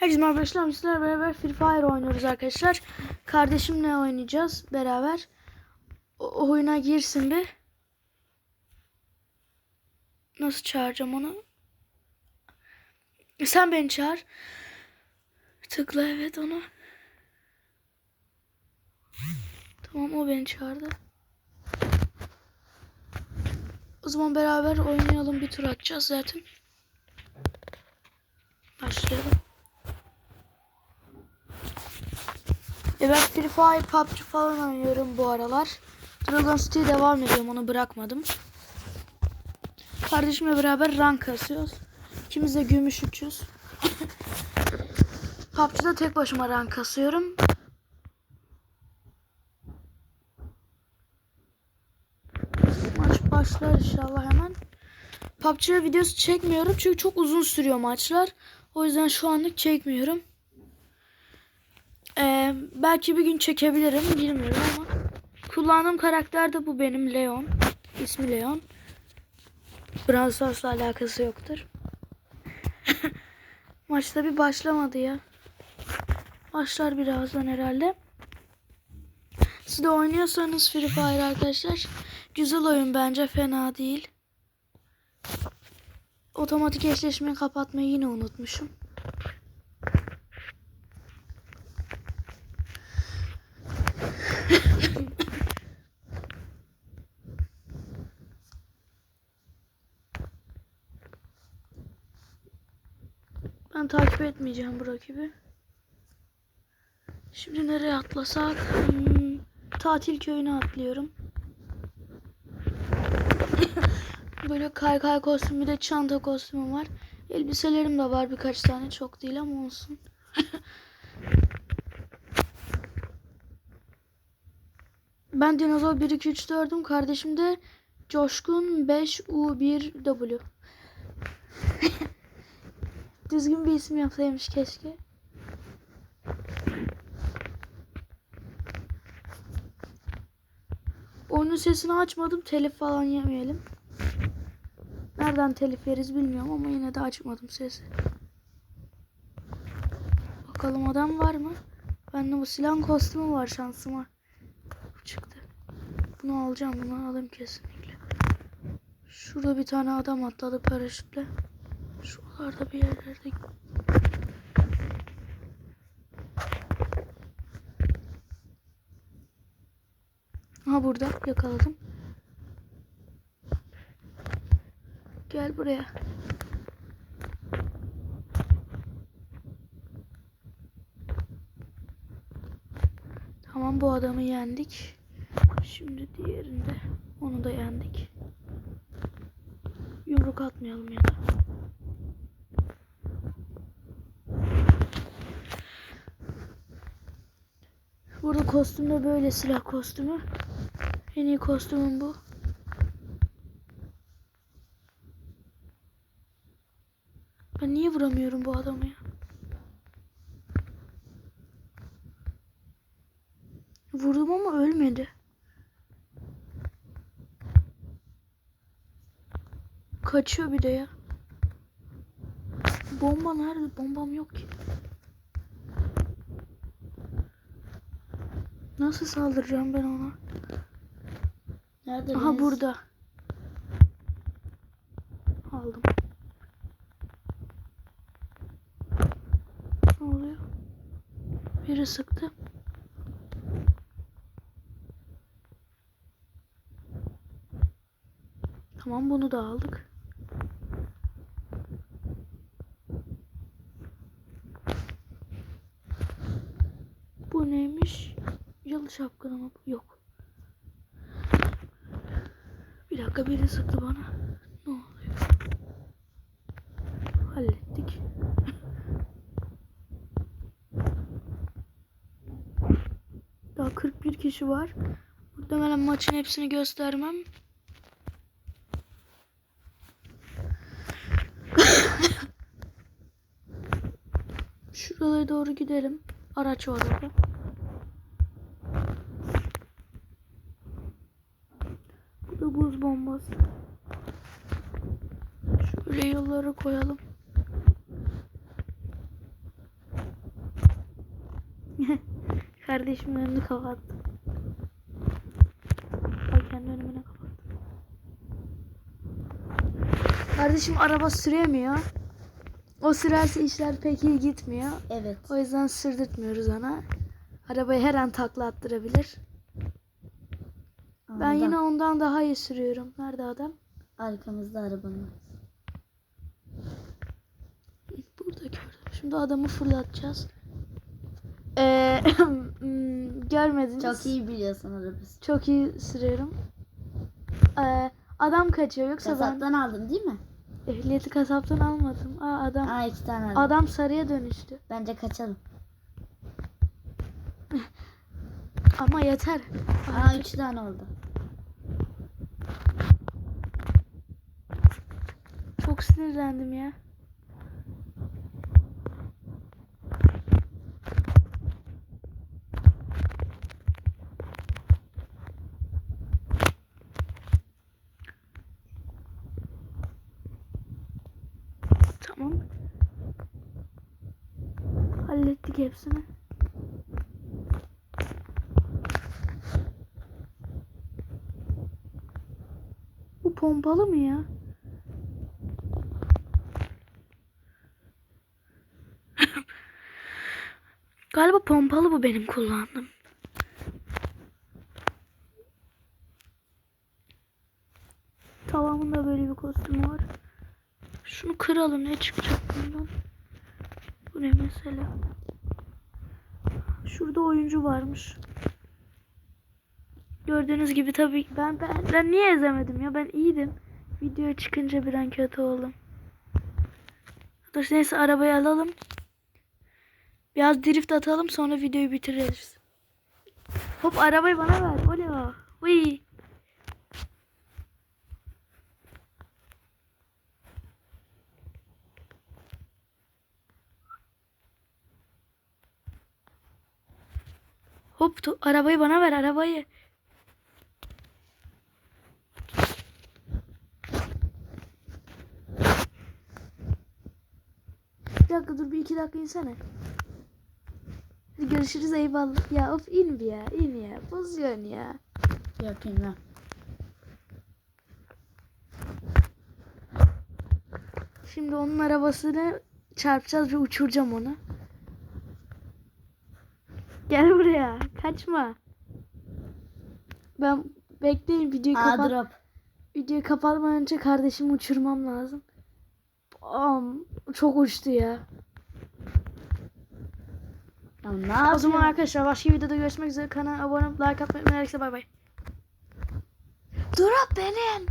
Herkese merhaba arkadaşlar. Beraber Free Fire oynuyoruz arkadaşlar. Kardeşimle oynayacağız beraber. O, oyuna girsin bir. Nasıl çağıracağım onu? Sen beni çağır. Tıkla evet onu. Tamam o beni çağırdı. O zaman beraber oynayalım bir tur atacağız zaten. Başlayalım. E ben Free Fire, PUBG falan oynuyorum bu aralar. Dragon City devam ediyorum onu bırakmadım. Kardeşimle beraber rank kasıyoruz. İkimiz de gümüş uçuyoruz. PUBG'de tek başıma rank kasıyorum. Maç başlar inşallah hemen. PUBG'de videosu çekmiyorum çünkü çok uzun sürüyor maçlar. O yüzden şu anlık çekmiyorum. Ee, belki bir gün çekebilirim bilmiyorum ama kullandığım karakter de bu benim Leon. İsmi Leon. Brawl Stars'la alakası yoktur. Maçta bir başlamadı ya. Başlar birazdan herhalde. Siz de oynuyorsanız Free Fire arkadaşlar. Güzel oyun bence fena değil. Otomatik eşleşmeyi kapatmayı yine unutmuşum. Ben takip etmeyeceğim bu rakibi. Şimdi nereye atlasak? Hmm, tatil köyüne atlıyorum. Böyle kaykay kostümü de çanta kostümü var. Elbiselerim de var birkaç tane çok değil ama olsun. ben dinozor 1 2 3 4'üm. Kardeşim de Coşkun 5 U1 W. Düzgün bir isim yapsaymış keşke. Oyunun sesini açmadım. Telif falan yemeyelim. Nereden telif yeriz bilmiyorum ama yine de açmadım sesi. Bakalım adam var mı? Bende bu silah kostümü var şansıma. Bu çıktı. Bunu alacağım. Bunu alayım kesinlikle. Şurada bir tane adam atladı paraşütle. Şuralarda bir yerlerde. Aha burada yakaladım. Gel buraya. Tamam bu adamı yendik. Şimdi diğerinde onu da yendik. Yumruk atmayalım ya da. Burada kostümde böyle silah kostümü. En iyi kostümüm bu. Ben niye vuramıyorum bu adamı ya? Vurdum ama ölmedi. Kaçıyor bir de ya. Bomba nerede? Bombam yok ki. Nasıl saldıracağım ben ona? Nerede? Aha burada. Aldım. Ne oluyor? Biri sıktı. Tamam bunu da aldık. Bu neymiş? Bu? Yok. Bir dakika biri sıktı bana. Ne oluyor? Hallettik. Daha 41 kişi var. Muhtemelen maçın hepsini göstermem. Şuralara doğru gidelim. Araç var orada. Buz bombası. Şöyle yollara koyalım. Kardeşimin önünü kapattım. Bak kendi önümüne kapattım. Kardeşim araba süremiyor. O sürerse işler pek iyi gitmiyor. Evet. O yüzden sürdürtmüyoruz ona. Arabayı her an takla attırabilir. Ben Adam. yine ondan daha iyi sürüyorum. Nerede adam? Arkamızda arabanın. Burada gördüm. Şimdi adamı fırlatacağız. Ee, hmm, görmediniz. Çok iyi biliyorsun arabası. Çok iyi sürüyorum. Ee, adam kaçıyor yoksa ben Kasaptan aldın değil mi? ehliyeti kasaptan almadım. Aa, adam Aa iki tane aldım. adam sarıya dönüştü. Bence kaçalım. Ama yeter. Aa üç tane oldu. Çok sinirlendim ya. Tamam. Hallettik hepsini. Bu pompalı mı ya? Galiba pompalı bu benim kullandığım. Tamamında böyle bir kostüm var. Şunu kıralım ne çıkacak bundan? Bu ne mesela? Şurada oyuncu varmış. Gördüğünüz gibi tabii ben, ben ben niye ezemedim ya ben iyiydim. Video çıkınca bir an kötü oldum. Arkadaşlar neyse arabayı alalım. Biraz drift atalım sonra videoyu bitiririz. Hop arabayı bana ver. Oley. Uy. Hop arabayı bana ver arabayı. Bir dakika dur bir iki dakika insene. Görüşürüz eyvallah. Ya of in bir ya in ya. Bozuyorsun ya. Yok inmem. Şimdi onun arabasını çarpacağız ve uçuracağım onu. Gel buraya. Kaçma. Ben bekleyin videoyu kapat. drop. Videoyu kapatmadan önce kardeşimi uçurmam lazım. Bam. Çok uçtu ya. Ya ne O zaman arkadaşlar başka videoda görüşmek üzere. Kanala abone olup like atmayı unutmayın. Herkese bay bay. Drop benim.